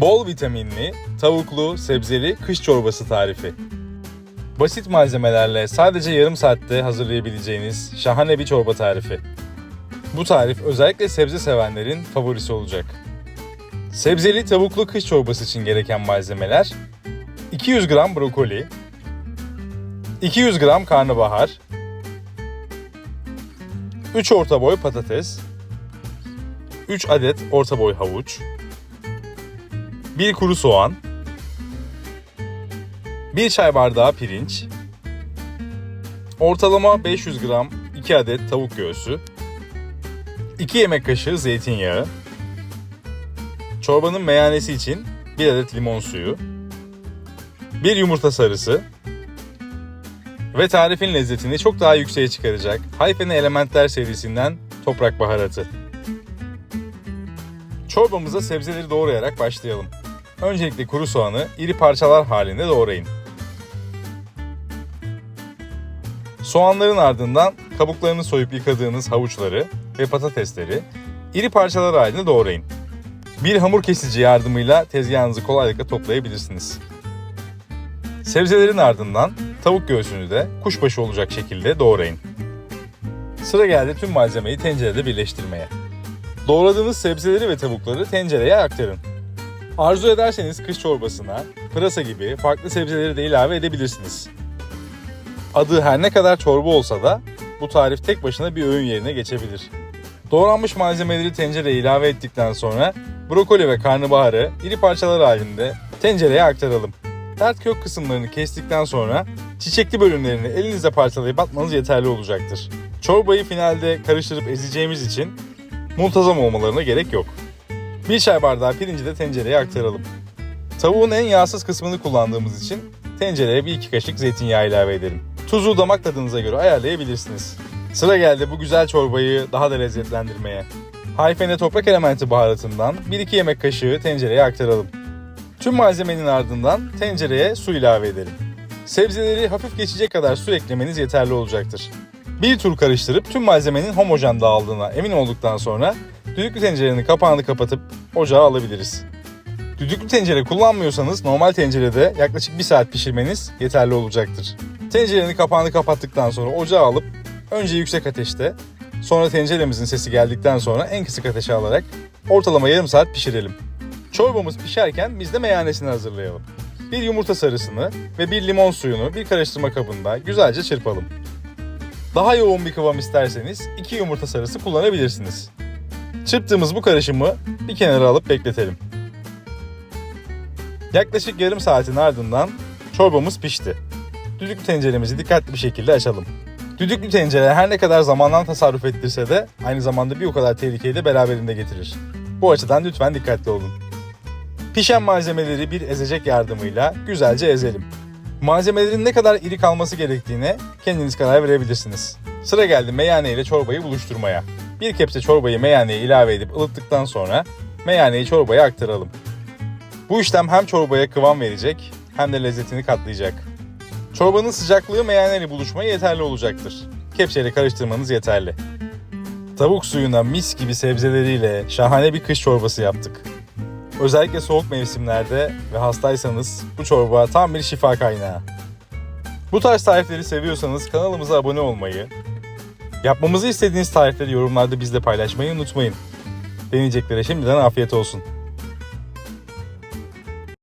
Bol vitaminli, tavuklu, sebzeli kış çorbası tarifi. Basit malzemelerle sadece yarım saatte hazırlayabileceğiniz şahane bir çorba tarifi. Bu tarif özellikle sebze sevenlerin favorisi olacak. Sebzeli tavuklu kış çorbası için gereken malzemeler 200 gram brokoli, 200 gram karnabahar, 3 orta boy patates, 3 adet orta boy havuç, 1 kuru soğan, 1 çay bardağı pirinç, ortalama 500 gram 2 adet tavuk göğsü, 2 yemek kaşığı zeytinyağı, çorbanın meyanesi için 1 adet limon suyu, 1 yumurta sarısı. Ve tarifin lezzetini çok daha yükseğe çıkaracak Hayfeni Elementler serisinden toprak baharatı. Çorbamıza sebzeleri doğrayarak başlayalım. Öncelikle kuru soğanı iri parçalar halinde doğrayın. Soğanların ardından kabuklarını soyup yıkadığınız havuçları ve patatesleri iri parçalar halinde doğrayın. Bir hamur kesici yardımıyla tezgahınızı kolaylıkla toplayabilirsiniz. Sebzelerin ardından tavuk göğsünü de kuşbaşı olacak şekilde doğrayın. Sıra geldi tüm malzemeyi tencerede birleştirmeye. Doğradığınız sebzeleri ve tavukları tencereye aktarın. Arzu ederseniz kış çorbasına pırasa gibi farklı sebzeleri de ilave edebilirsiniz. Adı her ne kadar çorba olsa da bu tarif tek başına bir öğün yerine geçebilir. Doğranmış malzemeleri tencereye ilave ettikten sonra brokoli ve karnabaharı iri parçalar halinde tencereye aktaralım. Tert kök kısımlarını kestikten sonra çiçekli bölümlerini elinizle parçalayıp atmanız yeterli olacaktır. Çorbayı finalde karıştırıp ezeceğimiz için muntazam olmalarına gerek yok. Bir çay bardağı pirinci de tencereye aktaralım. Tavuğun en yağsız kısmını kullandığımız için tencereye bir iki kaşık zeytinyağı ilave edelim. Tuzu damak tadınıza göre ayarlayabilirsiniz. Sıra geldi bu güzel çorbayı daha da lezzetlendirmeye. Hayfene toprak elementi baharatından 1-2 yemek kaşığı tencereye aktaralım. Tüm malzemenin ardından tencereye su ilave edelim. Sebzeleri hafif geçecek kadar su eklemeniz yeterli olacaktır. Bir tur karıştırıp tüm malzemenin homojen dağıldığına emin olduktan sonra düdüklü tencerenin kapağını kapatıp ocağa alabiliriz. Düdüklü tencere kullanmıyorsanız normal tencerede yaklaşık 1 saat pişirmeniz yeterli olacaktır. Tencerenin kapağını kapattıktan sonra ocağa alıp önce yüksek ateşte sonra tenceremizin sesi geldikten sonra en kısık ateşe alarak ortalama yarım saat pişirelim. Çorbamız pişerken biz de meyanesini hazırlayalım. Bir yumurta sarısını ve bir limon suyunu bir karıştırma kabında güzelce çırpalım. Daha yoğun bir kıvam isterseniz iki yumurta sarısı kullanabilirsiniz. Çırptığımız bu karışımı bir kenara alıp bekletelim. Yaklaşık yarım saatin ardından çorbamız pişti. Düdüklü tenceremizi dikkatli bir şekilde açalım. Düdüklü tencere her ne kadar zamandan tasarruf ettirse de aynı zamanda bir o kadar tehlikeyi de beraberinde getirir. Bu açıdan lütfen dikkatli olun. Pişen malzemeleri bir ezecek yardımıyla güzelce ezelim. Malzemelerin ne kadar iri kalması gerektiğine kendiniz karar verebilirsiniz. Sıra geldi meyhane ile çorbayı buluşturmaya. Bir kepçe çorbayı meyhaneye ilave edip ılıttıktan sonra meyhaneyi çorbaya aktaralım. Bu işlem hem çorbaya kıvam verecek hem de lezzetini katlayacak. Çorbanın sıcaklığı meyhaneyle buluşmaya yeterli olacaktır. Kepçeyle karıştırmanız yeterli. Tavuk suyuna mis gibi sebzeleriyle şahane bir kış çorbası yaptık. Özellikle soğuk mevsimlerde ve hastaysanız bu çorba tam bir şifa kaynağı. Bu tarz tarifleri seviyorsanız kanalımıza abone olmayı, yapmamızı istediğiniz tarifleri yorumlarda bizle paylaşmayı unutmayın. Deneyeceklere şimdiden afiyet olsun.